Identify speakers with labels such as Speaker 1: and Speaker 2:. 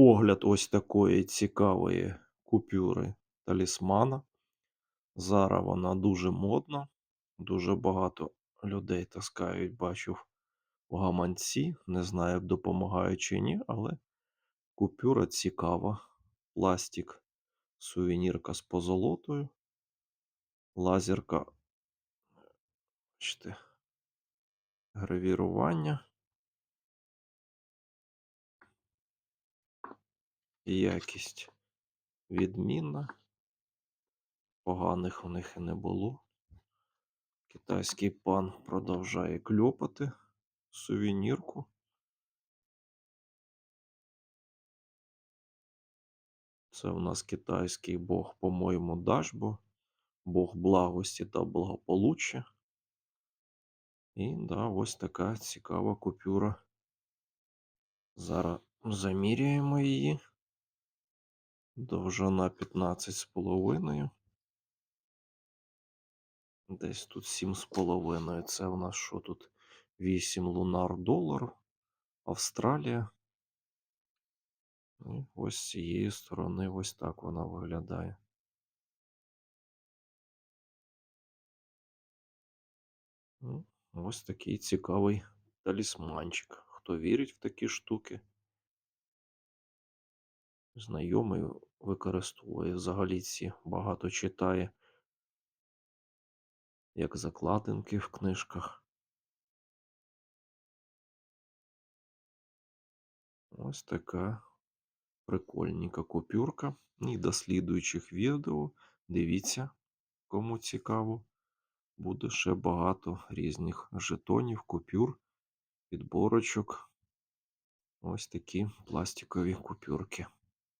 Speaker 1: Огляд ось такої цікавої купюри талісмана. Зараз вона дуже модна. Дуже багато людей таскають, бачу, в гаманці. Не знаю, допомагає чи ні, але купюра цікава. Пластик, сувенірка з позолотою, лазерка, бачите, гравірування. Якість відмінна. Поганих у них і не було. Китайський пан продовжує кльопати сувенірку. Це у нас китайський бог, по-моєму, Дашбо, бог благості та благополуччя. І да, ось така цікава купюра. Зараз заміряємо її. Довжина 15,5. Десь тут 7,5. Це у нас що тут? 8 лунар долар. Австралія. І ось з цієї сторони ось так вона виглядає. Ну, Ось такий цікавий талісманчик. Хто вірить в такі штуки, знайомий використовує взагалі ці багато читає, як закладинки в книжках. Ось така прикольненька купюрка. І до слідуючих відео. Дивіться, кому цікаво. Буде ще багато різних жетонів, купюр, підборочок. Ось такі пластикові купюрки.